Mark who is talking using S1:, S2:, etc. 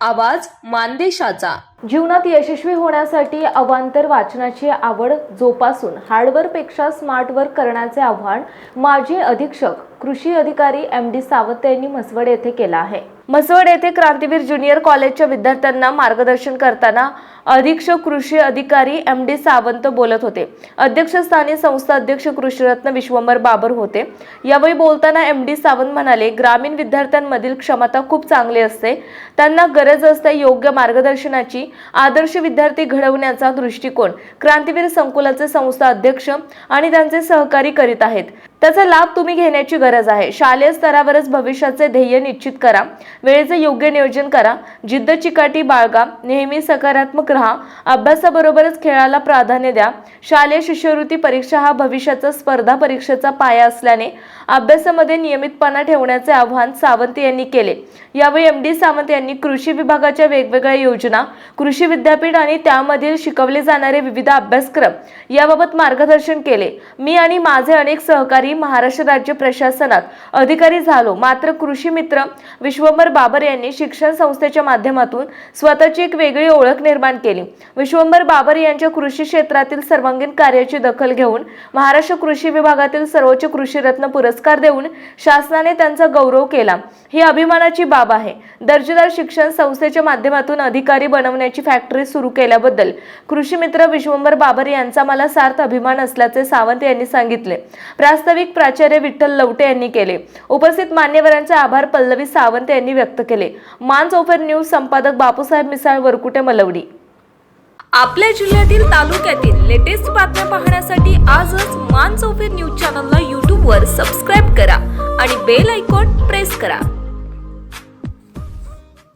S1: आवाज मानदेशाचा.
S2: जीवनात यशस्वी होण्यासाठी अवांतर वाचनाची आवड जोपासून हार्डवर्कपेक्षा स्मार्ट वर्क करण्याचे आव्हान माजी अधीक्षक कृषी अधिकारी एम डी सावंत यांनी म्हसवड येथे केलं आहे. म्हसवड येथे क्रांतीवीर ज्युनियर कॉलेजच्या विद्यार्थ्यांना मार्गदर्शन करताना अधीक्षक कृषी अधिकारी एम डी सावंत बोलत होते. अध्यक्षस्थानी संस्था अध्यक्ष कृषीरत्न विश्वंभर बाबर होते. यावेळी बोलताना एम डी सावंत म्हणाले ग्रामीण विद्यार्थ्यांमधील क्षमता खूप चांगली असते. त्यांना गरज असते योग्य मार्गदर्शनाची आदर्श विद्यार्थी घडवण्याचा दृष्टिकोन क्रांतीवीर संकुलाचे संस्था अध्यक्ष आणि त्यांचे सहकारी करीत आहेत. त्याचा लाभ तुम्ही घेण्याची गरज आहे. शालेय स्तरावरच भविष्याचे ध्येय निश्चित करा. वेळेचे योग्य नियोजन करा. जिद्द चिकाटी बाळगा. नेहमी सकारात्मक राहा. अभ्यासाबरोबरच खेळाला प्राधान्य द्या. शालेय शिष्यवृत्ती परीक्षा हा भविष्याचा स्पर्धा परीक्षेचा पाया असल्याने अभ्यासामध्ये नियमितपणा ठेवण्याचे आव्हान सावंत यांनी केले. यावेळी एम डी सावंत यांनी कृषी विभागाच्या वेगवेगळ्या योजना कृषी विद्यापीठ आणि त्यामधील शिकवले जाणारे विविध अभ्यासक्रम याबाबत मार्गदर्शन केले. मी आणि माझे अनेक सहकारी महाराष्ट्र राज्य प्रशासनात अधिकारी झालो. मात्र कृषी मित्र विश्वंभर बाबर यांनी शिक्षण संस्थेच्या माध्यमातून स्वतःची एक वेगळी ओळख निर्माण केली. विश्वंभर बाबर यांच्या कृषी क्षेत्रातील सर्वांगीण कार्याची दखल घेऊन महाराष्ट्र कृषी विभागातील सर्वोच्च कृषी रत्न पुरस्कार देऊन शासनाने त्यांचा गौरव केला. ही अभिमानाची बाब आहे. दर्जेदार शिक्षण संस्थेच्या माध्यमातून अधिकारी बनवण्याची फॅक्टरी सुरू केल्याबद्दल कृषी मित्र विश्वंभर बाबर यांचा मला सार्थ अभिमान असल्याचे सावंत यांनी सांगितले. प्रास्ताविक प्रास्ताविक प्राचार्य विठ्ठल लवटे यांनी केले. उपस्थित मान्यवरांचे आभार पल्लवी सावंत यांनी व्यक्त केले. मान चौफेर न्यूज संपादक बापूसाहेब मिसाळ वरकुटे मलवडी.
S1: आपल्या जिल्ह्यातील तालुक्यातील लेटेस्ट बातम्या पाहण्यासाठी आजच मान चौफेर न्यूज चॅनलला यूट्यूबवर सबस्क्राईब करा आणि बेल आयकॉन प्रेस करा.